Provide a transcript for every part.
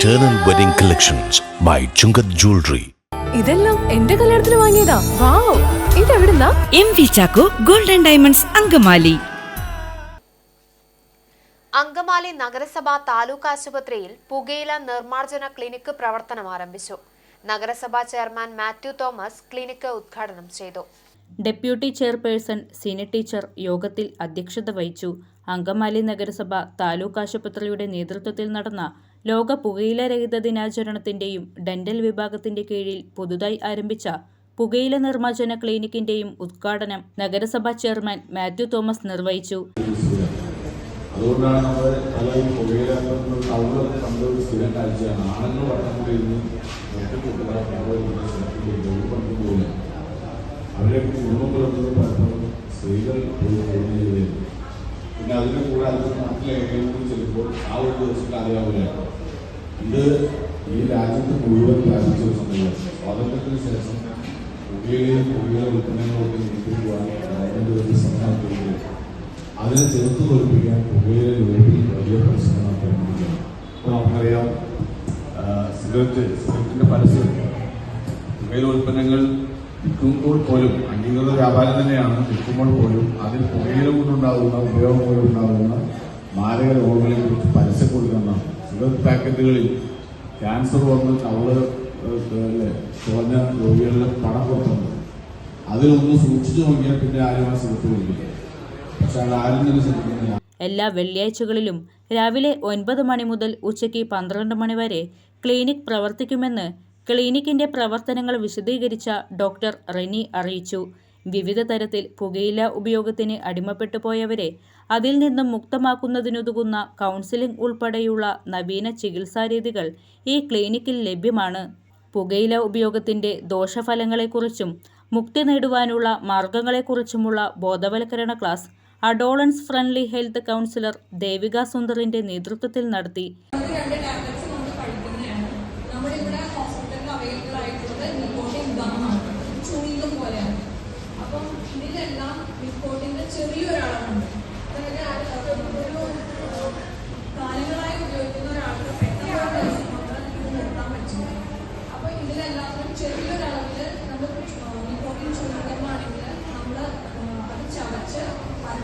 Eternal Wedding Collections by Chungath Jewelry. ഇതെല്ലാം എന്റെ കല്യാണത്തിന് വാങ്ങിയതാ. Wow. ഇതെവിടുന്നാ? M V Chacko golden diamonds Angamaly. Angamaly നഗരസഭ താലൂക്ക് ആശുപത്രിയിൽ പുകയില നിർമ്മാർജന ക്ലിനിക്ക് പ്രവർത്തനം ആരംഭിച്ചു. നഗരസഭാ ചെയർമാൻ മാത്യു തോമസ് ക്ലിനിക്ക് ഉദ്ഘാടനം ചെയ്തു. ഡെപ്യൂട്ടി ചെയർപേഴ്സൺ സിനി ടീച്ചർ യോഗത്തിൽ അധ്യക്ഷത വഹിച്ചു. അങ്കമാലി നഗരസഭ താലൂക്ക് ആശുപത്രിയുടെ നേതൃത്വത്തിൽ നടന്ന ലോക പുകയില രഹിത ദിനാചരണത്തിന്റെയും ഡെന്റൽ വിഭാഗത്തിന്റെ കീഴിൽ പുതുതായി ആരംഭിച്ച പുകയില നിർമ്മാർജന ക്ലിനിക്കിന്റെയും ഉദ്ഘാടനം നഗരസഭാ ചെയർമാൻ മാത്യു തോമസ് നിർവഹിച്ചു. അവരെ കുടുംബങ്ങളൊന്നും പലപ്പോഴും സ്ത്രീകൾ അതിന്റെ കൂടെ അതിന്റെ നാട്ടിലെ എങ്ങനെയും ചെല്ലുമ്പോൾ ആ ഒരു ദിവസത്തിൽ അറിയാവില്ല. ഇത് ഈ രാജ്യത്ത് മുഴുവൻ വ്യാപിച്ച ഒരു സംഭവമാണ് സ്വാതന്ത്ര്യത്തിന് ശേഷം പുകയിലെയും പുകയില ഉൽപ്പന്നങ്ങളൊക്കെ നിയന്ത്രിക്കുവാൻ ഗവൺമെന്റ് ഒരു ശ്രമം അതിനെ ചെറുത്ത് തോൽപ്പിക്കാൻ പുകയില ലോബി വലിയ പരിശ്രമം നടത്തിക്കൊണ്ടിരിക്കുകയാണ് നമുക്കറിയാം സിഗരറ്റ് സിഗരറ്റിന്റെ പരസ്യം. പുകയില ഉൽപ്പന്നങ്ങൾ വിൽക്കുമ്പോൾ പോലും അംഗീകൃത വ്യാപാരം തന്നെയാണ് വിൽക്കുമ്പോൾ പോലും അതിൽ പുകയില കൊണ്ടുണ്ടാകുന്ന ഉപയോഗം കൊണ്ടുണ്ടാകുന്ന മാരക രോഗങ്ങളെ കുറിച്ച് പരസ്യം കൊടുക്കുന്ന സിഗരറ്റ് പാക്കറ്റുകളിൽ ക്യാൻസർ വന്ന് കവൾ കുറഞ്ഞ രോഗികളിൽ പണം കൊടുക്കുന്നത് അതിലൊന്ന് സൂക്ഷിച്ചു നോക്കിയാൽ പിന്നെ ആരും ആ കുടിക്കില്ല പക്ഷെ അത് ആരും തന്നെ ശ്രദ്ധിക്കുന്നില്ല. എല്ലാ വെള്ളിയാഴ്ചകളിലും രാവിലെ ഒൻപത് മണി മുതൽ ഉച്ചയ്ക്ക് പന്ത്രണ്ട് മണി വരെ ക്ലിനിക് പ്രവർത്തിക്കുമെന്ന് ക്ലിനിക്കിന്റെ പ്രവർത്തനങ്ങൾ വിശദീകരിച്ച ഡോക്ടർ റെനി അറിയിച്ചു. വിവിധ തരത്തിൽ പുകയില ഉപയോഗത്തിന് അടിമപ്പെട്ടു പോയവരെ അതിൽ നിന്നും മുക്തമാക്കുന്നതിനുതകുന്ന കൗൺസിലിംഗ് ഉൾപ്പെടെയുള്ള നവീന ചികിത്സാരീതികൾ ഈ ക്ലിനിക്കിൽ ലഭ്യമാണ്. പുകയില ഉപയോഗത്തിന്റെ ദോഷഫലങ്ങളെക്കുറിച്ചും മുക്തി നേടുവാനുള്ള മാർഗങ്ങളെക്കുറിച്ചുമുള്ള ബോധവൽക്കരണ class adolescence friendly health counsellor Devika സുന്ദറിന്റെ നേതൃത്വത്തിൽ നടത്തി.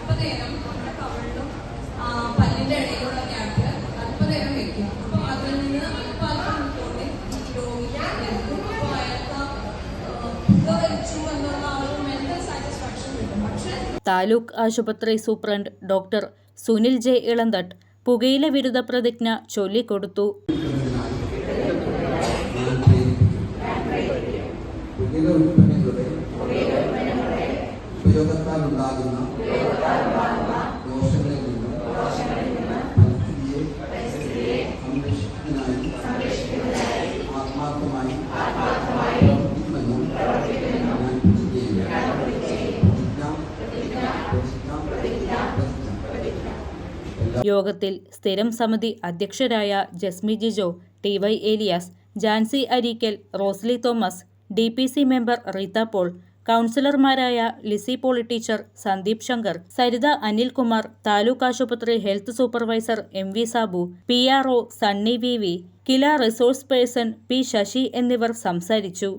അല്പനേരം നമ്മുടെ കവളിലും ആ, പല്ലിന്റെ ഇടയിലുള്ള ഗ്യാപ്പിൽ അല്പനേരം വെക്കുക. അപ്പൊ അതിൽ നിന്ന് അല്പ അല്പം നിക്കോട്ടിൻ രോഗിക്ക് ലഭിക്കും അപ്പോൾ അയാൾക്ക് ആ, ആ, പുക വലിച്ചു എന്നുള്ള ആ ഒരു മെന്റൽ സാറ്റിസ്ഫാക്ഷൻ കിട്ടും. പക്ഷേ താലൂക്ക് ആശുപത്രി superintendent doctor Sunil J Elanthattu പുകയില വിരുദ്ധ പ്രതിജ്ഞ ചൊല്ലിക്കൊടുത്തു. പുകയില ഉൽപ്പന്നങ്ങളുടെ ഉപയോഗത്താൽ ഉണ്ടാകുന്ന ദോഷങ്ങളിൽ നിന്നും യോഗത്തിൽ സ്ഥിരം സമിതി അധ്യക്ഷരായ Jasmi Jijo T Y Eliyas Jancy Areekkal Rosly Thomas D P C member Reetha Paul കൗൺസിലർമാരായ ലിസി പോളി ടീച്ചർ സന്ദീപ് ശങ്കർ സരിത അനിൽകുമാർ താലൂക്ക് ആശുപത്രി health supervisor M V Sabu P R O Sunny V V KILA resource person P Sasi എന്നിവർ സംസാരിച്ചു.